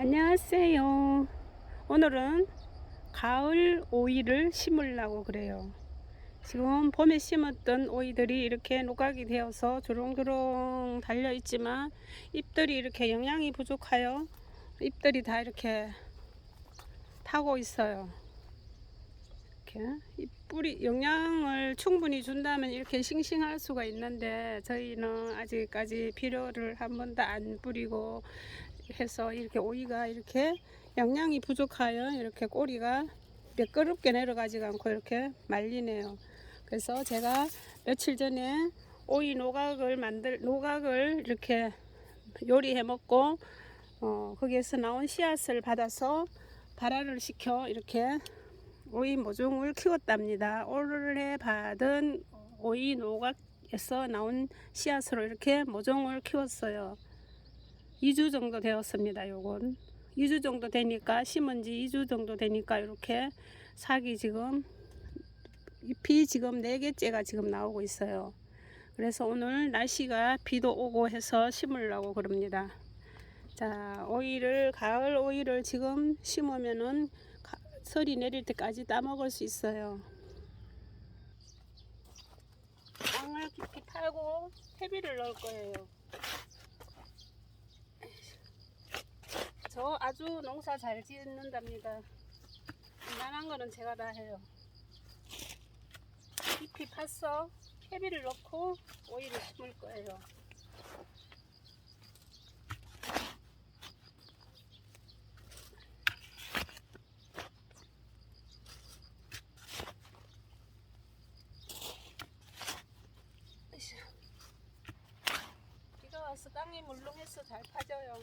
안녕하세요. 오늘은 가을 오이를 심으려고 그래요. 지금 봄에 심었던 오이들이 이렇게 노각이 되어서 주렁주렁 달려 있지만 잎들이 이렇게 영양이 부족하여 잎들이 다 이렇게 타고 있어요. 이렇게 이 뿌리 영양을 충분히 준다면 이렇게 싱싱할 수가 있는데 저희는 아직까지 비료를 한 번도 안 뿌리고 해서 이렇게 오이가 이렇게 영양이 부족하여 이렇게 꼬리가 매끄럽게 내려가지가 않고 이렇게 말리네요. 그래서 제가 며칠 전에 오이 노각을 만들 노각을 이렇게 요리해 먹고 어, 거기에서 나온 씨앗을 받아서 발화를 시켜 이렇게 오이 모종을 키웠답니다. 올해 받은 오이 노각에서 나온 씨앗으로 이렇게 모종을 키웠어요. 2주 정도 되었습니다. 요건 2주 정도 되니까 심은 지 2주 정도 되니까 이렇게 사기 지금 잎이 지금 4개째가 지금 나오고 있어요. 그래서 오늘 날씨가 비도 오고 해서 심으려고 그럽니다. 자, 오이를 가을 오이를 지금 심으면은 가- 설이 내릴 때까지 따 먹을 수 있어요. 땅을 깊이 파고 퇴비를 넣을 거예요. 저 아주 농사 잘 짓는답니다. 웬만한 거는 제가 다 해요. 깊이 파서 퇴비를 넣고 오이를 심을 거예요. 비가 와서 땅이 물렁해서 잘 파져요.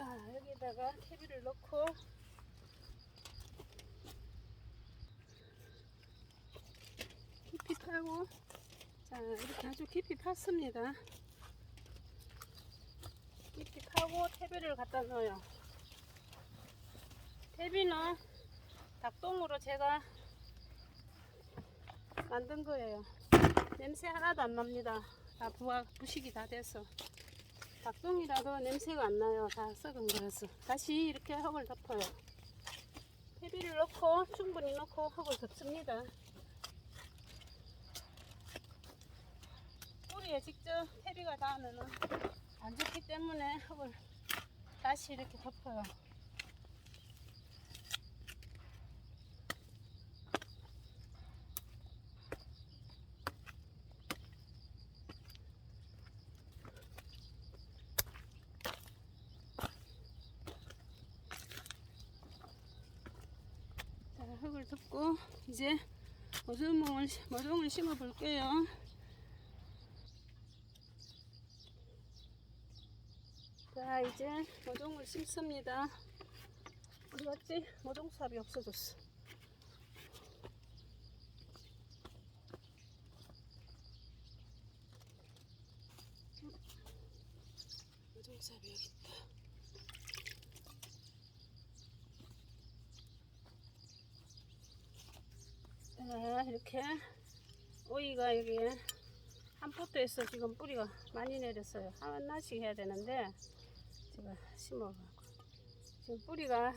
아, 여기다가 퇴비를 넣고. 깊이 파고. 자 이렇게 아주 깊이 팠습니다. 깊이 파고 퇴비를 갖다 넣어요. 퇴비는 닭똥으로 제가 만든 거예요. 냄새 하나도 안 납니다. 다 부화, 부식이 다 돼서 닭똥이라도 냄새가 안 나요. 다 썩은 거라서. 다시 이렇게 흙을 덮어요. 퇴비를 넣고 충분히 넣고 흙을 덮습니다. 뿌리에 직접 퇴비가 닿으면 안 좋기 때문에 흙을 다시 이렇게 덮어요. 덮고 이제 모종을 모종을 심어 볼게요. 자, 이제 모종을 심습니다. 어디 갔지? 모종 삽이 없어졌어. 모종삽이 여기 있다. 자, 이렇게 오이가 여기 한 포트에서 지금 뿌리가 많이 내렸어요. 하나씩 해야 되는데 제가 심어갖고 지금 뿌리가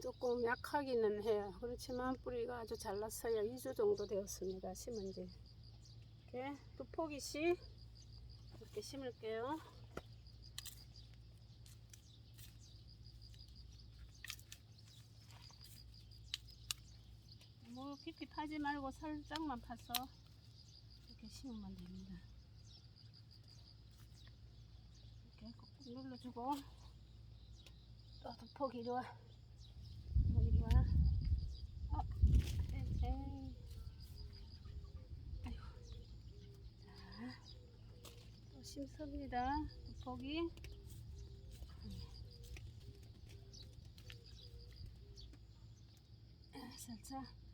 조금 약하기는 해요. 그렇지만 뿌리가 아주 잘 났어요. 2주 정도 되었습니다. 심은 지. 이렇게 두 포기씩 이렇게 심을게요. 너무 깊이 파지 말고 살짝만 파서 이렇게 심으면 됩니다. 이렇게 꾹꾹 눌러주고 또 덮어 이리 와. 또 이리 와. 어, 에이. 아이고. 자, 또 심습니다. 아, 살짝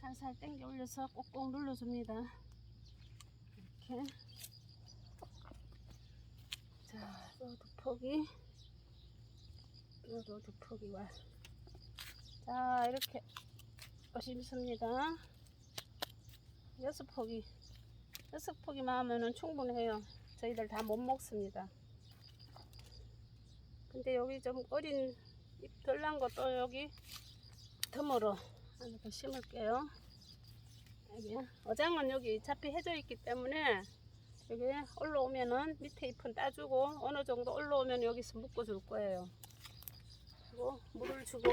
살살 당겨 올려서 꼭꼭 눌러줍니다. 이렇게. 자, 또 두포기. 또도 두포기 와. 자, 이렇게 심습니다. 여섯 포기 여섯 포기만 하면은 충분해요. 저희들 다 못 먹습니다. 근데 여기 좀 어린 잎 덜 난 것도 여기 덤으로 하나 더 심을게요. 여기 어장은 여기 차피 해져 있기 때문에 여기 올라오면은 밑에 잎은 따주고 어느 정도 올라오면 여기서 묶어 줄 거예요. 그리고 물을 주고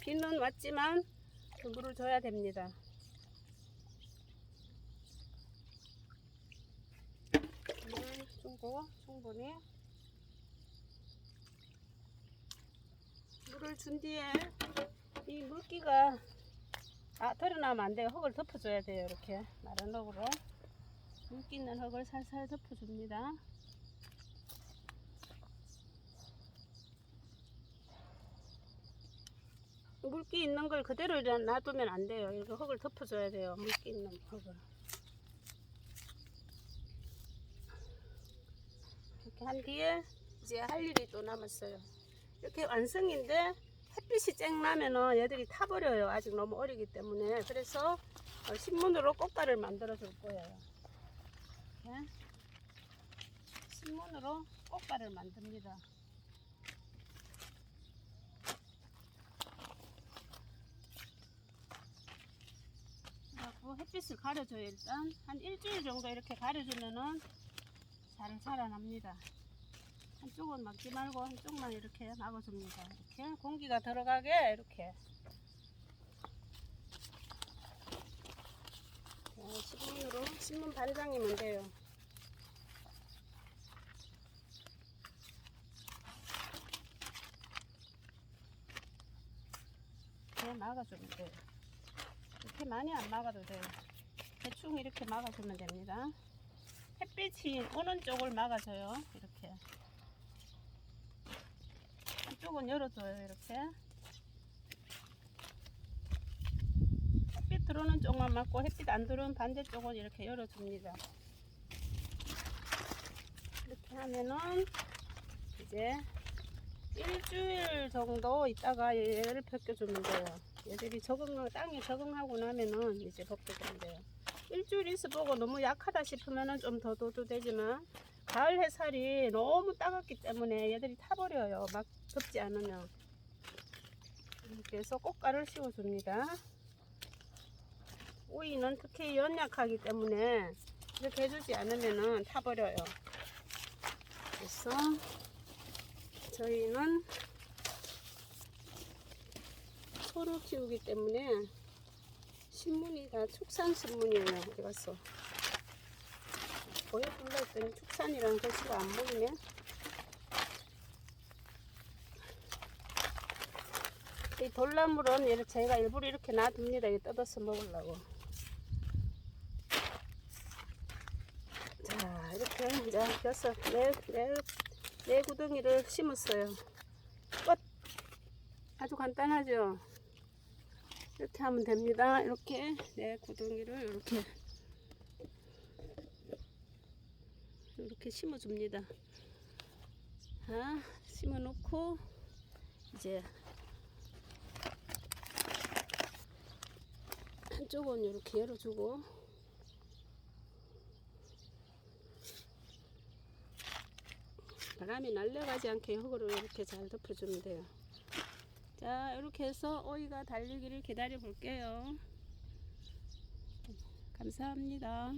비는 왔지만 그 물을 줘야 됩니다. 물 주고 충분히 물을 준 뒤에 이 물기가 아 드러나면 안 돼요. 흙을 덮어줘야 돼요. 이렇게 마른 흙으로 물기 있는 흙을 살살 덮어줍니다. 물기 있는 걸 그대로 놔두면 안 돼요. 이거 흙을 덮어줘야 돼요. 물기 있는 흙을. 이렇게 한 뒤에 이제 할 일이 또 남았어요. 이렇게 완성인데 햇빛이 쨍 나면은 얘들이 타버려요. 아직 너무 어리기 때문에. 그래서 어, 신문으로 꽃가를 만들어 줄 거예요. 이렇게 신문으로 꽃가를 만듭니다. 그래갖고 햇빛을 가려줘요 일단 한 일주일 정도 이렇게 가려주면은 잘 자라납니다 한쪽은 막지 말고 한쪽만 이렇게 막아줍니다 이렇게 공기가 들어가게 이렇게 자, 신문으로 신문 반장이면 돼요 이렇게 막아주면 돼요 이렇게 많이 안 막아도 돼요. 대충 이렇게 막아주면 됩니다. 햇빛이 오는 쪽을 막아줘요. 이렇게. 한쪽은 열어줘요. 이렇게. 햇빛 들어오는 쪽만 막고 햇빛 안 들어오는 반대쪽은 이렇게 열어줍니다. 이렇게 하면은 이제 일주일 정도 있다가 얘를 벗겨주면 돼요. 얘들이 적응, 땅에 적응하고 나면은 이제 벗겨주면 돼요. 일주일 있어 보고 너무 약하다 싶으면은 좀 더 둬도 되지만 가을 햇살이 너무 따갑기 때문에 얘들이 타버려요. 막 덥지 않으면. 이렇게 해서 꽃가를 씌워줍니다. 오이는 특히 연약하기 때문에 이렇게 해주지 않으면은 타버려요. 그래서 저희는 소로 키우기 때문에 신문이 다 축산 신문이에요. 어디 갔어? 보여줄라 했더니 축산이랑 글씨가 안 보이네. 이 돌나물은 이렇게 제가 일부러 이렇게 놔둡니다. 이거 뜯어서 먹으려고. 자, 이렇게 이제 여섯, 네, 네, 네 구덩이를 심었어요. 끝! 아주 간단하죠? 이렇게 하면 됩니다. 이렇게 네 구덩이를 이렇게 이렇게 심어줍니다. 자, 심어놓고 이제 한쪽은 이렇게 열어주고 바람이 날려가지 않게 흙으로 이렇게 잘 덮어주면 돼요. 자 이렇게 해서 오이가 달리기를 기다려 볼게요 감사합니다